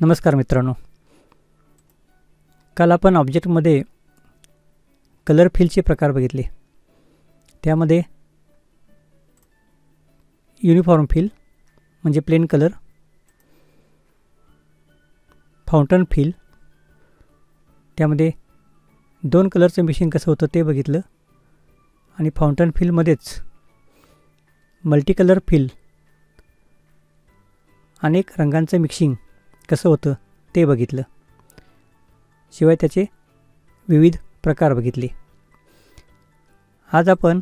नमस्कार मित्रांनो. काल आपण ऑब्जेक्टमध्ये कलर फिलचे प्रकार बघितले. त्यामध्ये युनिफॉर्म फिल म्हणजे प्लेन कलर फाउंटन फिल त्यामध्ये दोन कलरचं मिशिंग कसं होतं ते बघितलं आणि फाउंटन फिलमध्येच मल्टी कलर फिल अनेक रंगांचं मिक्सिंग कसं होतं ते बघितलं. शिवाय त्याचे विविध प्रकार बघितले. आज आपण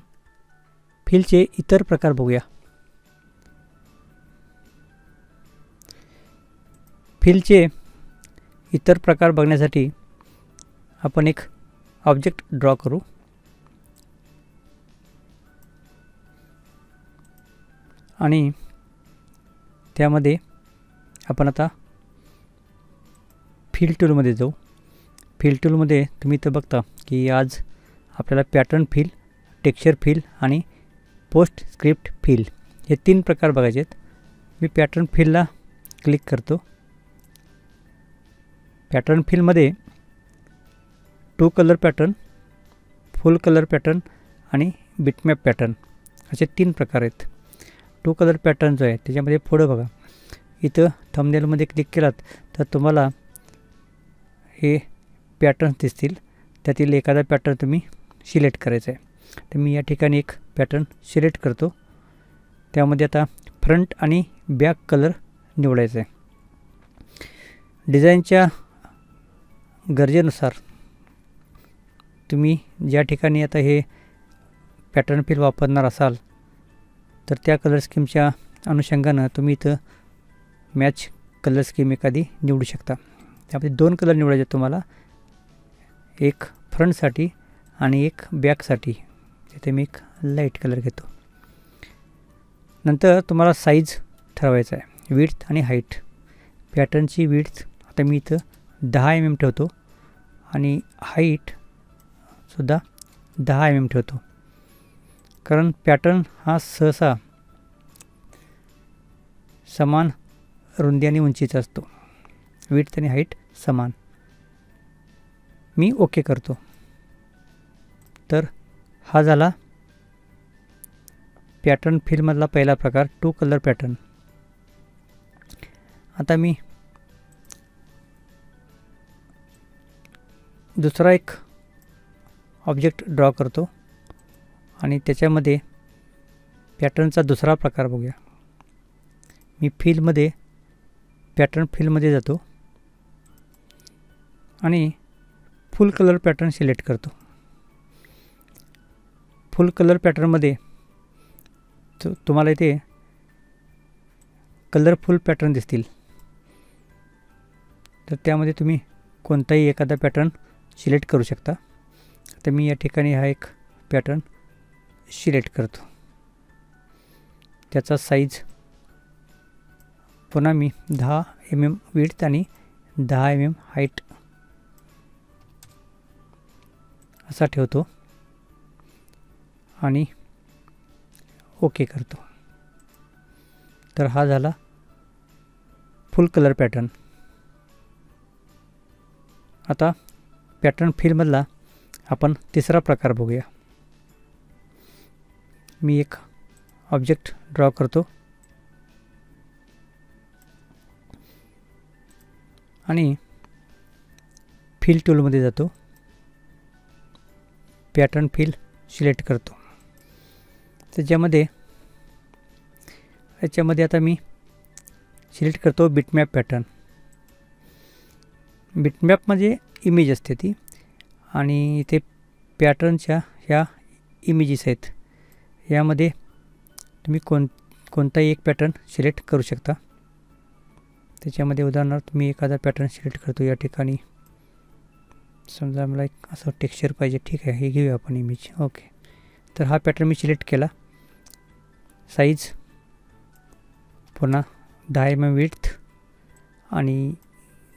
फिलचे इतर प्रकार बघूया. फिलचे इतर प्रकार बघण्यासाठी आपण एक ऑब्जेक्ट ड्रॉ करू. आणि त्यामध्ये आपण आता फिल टूलमध्ये जाऊ. फिल टूलमध्ये तुम्ही इथं बघता की आज आपल्याला पॅटर्न फिल टेक्स्चर फिल आणि पोस्ट स्क्रिप्ट फिल हे तीन प्रकार बघायचे आहेत. मी पॅटर्न फिलला क्लिक करतो. Pattern फिलमध्ये two colour pattern full colour pattern आणि बिटमॅप पॅटर्न असे तीन प्रकार आहेत. टू कलर पॅटर्न जो आहे त्याच्यामध्ये पुढं बघा. इथं थंबनेलमध्ये क्लिक केलात तर तुम्हाला हे पॅटर्न्स दिसतील. त्यातील एखादा पॅटर्न तुम्ही सिलेक्ट करायचा आहे. तर मी या ठिकाणी एक पॅटर्न सिलेक्ट करतो. त्यामध्ये आता फ्रंट आणि बॅक कलर निवडायचा आहे. डिझाईनच्या गरजेनुसार तुम्ही ज्या ठिकाणी आता हे पॅटर्न फिल वापरणार असाल तर त्या कलर स्कीमच्या अनुषंगानं तुम्ही इथं मॅच कलर स्कीम एखादी निवडू शकता. त्यामध्ये दोन कलर निवडायचे तुम्हाला. एक फ्रंटसाठी आणि एक बॅकसाठी तिथे मी एक लाइट कलर घेतो. नंतर तुम्हाला साईज ठरवायचा आहे. विड्थ आणि हाईट पॅटर्नची विड्थ आता मी इथं दहा एम एम ठेवतो. आणि हाईटसुद्धा दहा एम एम ठेवतो. कारण पॅटर्न हा सहसा समान रुंदी आणि उंचीचा असतो. विड्थ आणि हाईट समान. मी ओके करतो. तर हा झाला पॅटर्न फिलमधला पहिला प्रकार टू कलर पॅटर्न. आता मी दुसरा एक ऑब्जेक्ट ड्रॉ करतो आणि त्याच्यामध्ये पॅटर्नचा दुसरा प्रकार बघूया. मी फिलमध्ये पॅटर्न फिलमध्ये जातो. आणि फुल कलर पॅटर्न सिलेक्ट करतो. फुल कलर पॅटर्नमध्ये तुम्हाला इथे कलरफुल पॅटर्न दिसतील. तर त्यामध्ये तुम्ही कोणताही एखादा पॅटर्न सिलेक्ट करू शकता. तर मी या ठिकाणी हा एक पॅटर्न सिलेक्ट करतो. त्याचा साईज पुन्हा मी दहा एम एम विड्थ आणि दहा एम एम हाईट असा ठेवतो. आणि ओके करतो. तर हा झाला फुल कलर पॅटर्न. आता पॅटर्न फिलमधला आपण तिसरा प्रकार बघूया. मी एक ऑब्जेक्ट ड्रॉ करतो. आणि फील टूलमध्ये जातो. पॅटर्न फील सिलेक्ट करतो. त्याच्यामध्ये याच्यामध्ये आता मी सिलेक्ट करतो बिटमॅप पॅटर्न. बिटमॅप म्हणजे इमेज असते ती आणि इथे पॅटर्नच्या ह्या इमेजेस आहेत. यामध्ये तुम्ही कोण कोणताही एक पॅटर्न सिलेक्ट करू शकता. त्याच्यामध्ये उदाहरणार्थ मी एखादा पॅटर्न सिलेक्ट करतो या ठिकाणी. समजा मला एक असं टेक्स्चर पाहिजे. ठीक आहे हे घेऊया आपण इमेज ओके तर हा पॅटर्न मी सिलेक्ट केला. साईज पुन्हा दहा एम एम विथ आणि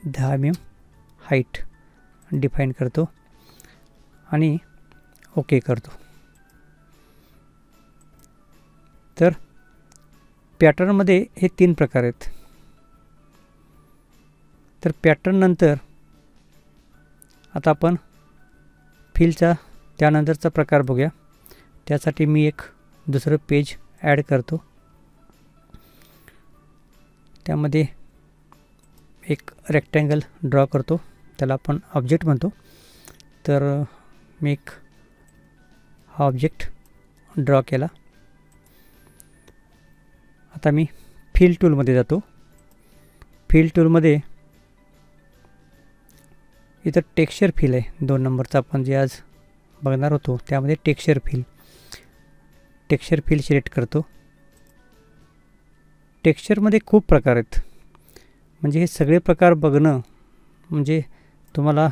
दहा एम एम हाईट डिफाईन करतो आणि ओके करतो. तर पॅटर्नमध्ये हे तीन प्रकार आहेत. तर पॅटर्ननंतर आता आपण फिलचा त्यानंतरचा प्रकार बघूया. त्यासाठी मी एक दुसरं पेज ॲड करतो. त्यामध्ये एक रेक्टँगल ड्रॉ करतो. त्याला आपण ऑब्जेक्ट म्हणतो. तर मी एक हा ऑब्जेक्ट ड्रॉ केला. आता मी फील टूलमध्ये जातो. फील टूलमध्ये इथं टेक्स्चर फील आहे. दोन नंबरचा आपण जे आज बघणार होतो त्यामध्ये texture fill texture fill select करतो. टेक्स्चरमध्ये खूप प्रकार आहेत. म्हणजे हे सगळे प्रकार बघणं म्हणजे तुम्हाला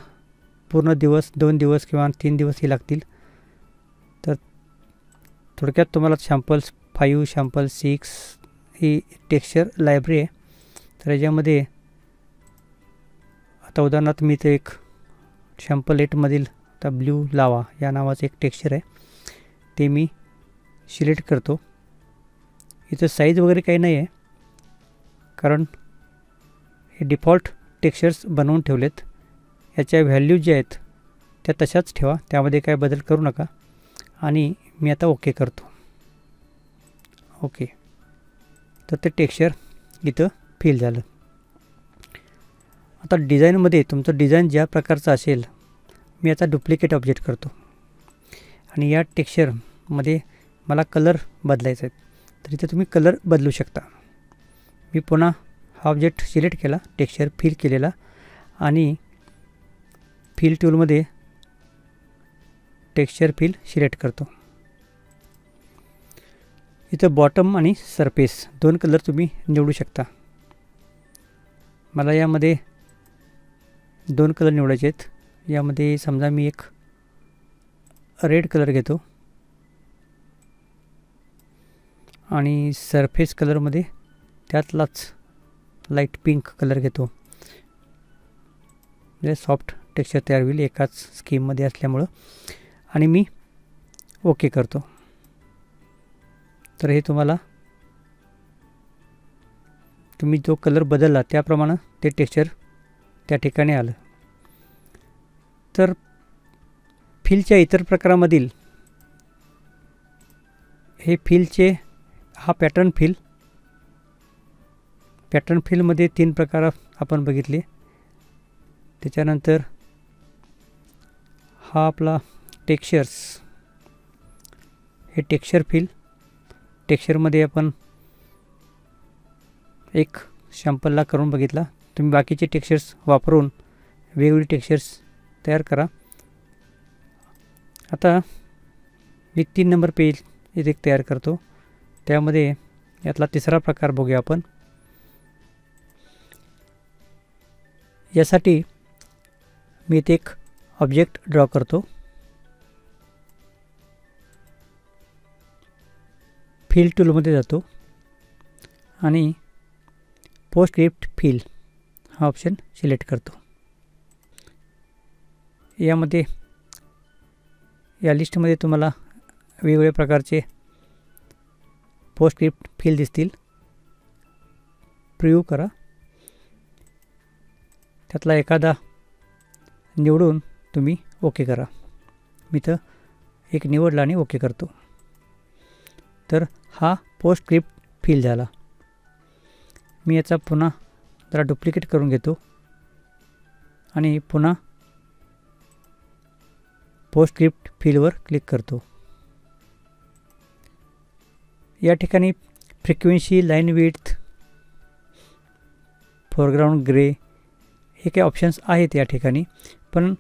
पूर्ण दिवस दोन दिवस किंवा तीन दिवसही लागतील. तर थोडक्यात तुम्हाला शॅम्पल्स फाईव्ह शॅम्पल सिक्स ही टेक्स्चर लायब्ररी आहे. तर याच्यामध्ये आता उदाहरणार्थ मी ते एक शॅम्पल एटमधील आता ब्ल्यू लावा या नावाचं एक टेक्स्चर आहे. ते मी सिलेक्ट करतो. इथं साईज वगैरे काही नाही आहे कारण हे डिफॉल्ट टेक्स्चर्स बनवून ठेवलेत. याच्या व्हॅल्यू ज्या आहेत त्या तशाच ठेवा. त्यामध्ये काय बदल करू नका. आणि मी आता ओके करतो. ओके तर ते टेक्स्चर इथं फील झालं. आता डिझाईनमध्ये तुमचं डिझाईन ज्या प्रकारचं असेल मी आता डुप्लिकेट ऑब्जेक्ट करतो. आणि या टेक्स्चरमध्ये मला कलर बदलायचा आहे तर इथे तुम्ही कलर बदलू शकता. मी पुन्हा हा ऑब्जेक्ट सिलेक्ट केला टेक्स्चर फिल केलेला. आणि फिल टूलमध्ये टेक्स्चर फिल सिलेक्ट करतो. इथं बॉटम आणि सरफेस दोन कलर तुम्ही निवडू शकता. मला यामध्ये दोन कलर निवडायचे आहेत. यामध्ये समजा मी एक रेड कलर घेतो. आणि सरफेस कलरमध्ये त्यातलाच लाइट पिंक कलर घेतो. म्हणजे सॉफ्ट टेक्स्चर तयार होईल एकाच स्कीममध्ये असल्यामुळं. आणि मी ओके करतो. तर हे तुम्हाला तुम्ही जो कलर बदलला त्याप्रमाणे ते टेक्स्चर त्या ठिकाणी आलं. तर फिलच्या इतर प्रकारामधील हे फिलचे हा पॅटर्न फिल पॅटर्न फिलमध्ये तीन प्रकार आपण बघितले. त्याच्यानंतर हा आपला टेक्स्चर्स हे टेक्स्चर फिल टेक्स्चरमध्ये आपण एक शॅम्पलला करून बघितला. तुम्ही बाकीचे टेक्स्चर्स वापरून वेगवेगळे टेक्स्चर्स तयार करा. आता मी तीन नंबर पेज इथे एक तयार करतो. त्यामध्ये यातला तिसरा प्रकार बघूया आपण. यासाठी मी इथे एक ऑब्जेक्ट ड्रॉ करतो. फील टूलमध्ये जातो. आणि पोस्ट स्क्रिप्ट फील हा ऑप्शन सिलेक्ट करतो. यामध्ये या लिस्टमध्ये तुम्हाला वेगवेगळ्या प्रकारचे पोस्टक्रिप्ट फील दिसतील. प्रिव्ह्यू करा. त्यातला एखादा निवडून तुम्ही ओके करा. मी तर एक निवडला आणि ओके करतो. तर हा पोस्टक्रिप्ट फील झाला. मी याचा पुन्हा जरा डुप्लिकेट करून घेतो. आणि पुन्हा पोस्ट स्क्रिप्ट फिलवर क्लिक करतो. या ठिकाणी frequency line with foreground grey हे काही ऑप्शन्स आहेत या ठिकाणी. पण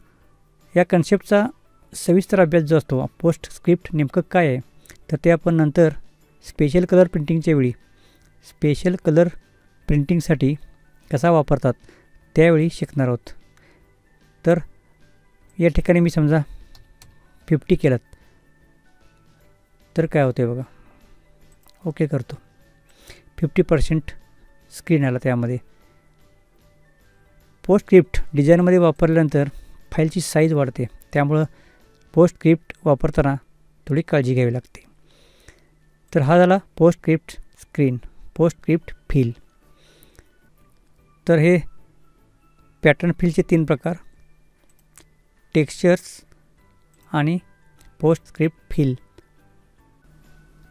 या कन्सेप्टचा सविस्तर अभ्यास जो असतो पोस्ट स्क्रिप्ट नेमकं काय आहे तर ते आपण नंतर स्पेशल कलर प्रिंटिंगच्या वेळी स्पेशल कलर प्रिंटिंगसाठी कसा वापरतात त्यावेळी शिकणार आहोत. तर या ठिकाणी मी समजा फिफ्टी केलात. तर काय होते बघा. ओके करतो. फिफ्टी पर्सेंट स्क्रीन आला त्यामध्ये. पोस्ट क्रिप्ट डिझाईनमध्ये वापरल्यानंतर फाईलची साईज वाढते. त्यामुळं पोस्ट क्रिप्ट वापरताना थोडी काळजी घ्यावी लागते. तर हा झाला post crypt screen post crypt fill तर हे पॅटर्न फिलचे तीन प्रकार. टेक्स्चर्स आणि पोस्ट स्क्रिप्ट फिल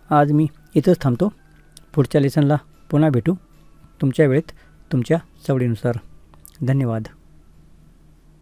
आज मी इथंच थांबतो. पुढच्या लेसनला पुन्हा भेटू. तुमच्या वेळेत तुमच्या सवडीनुसार धन्यवाद.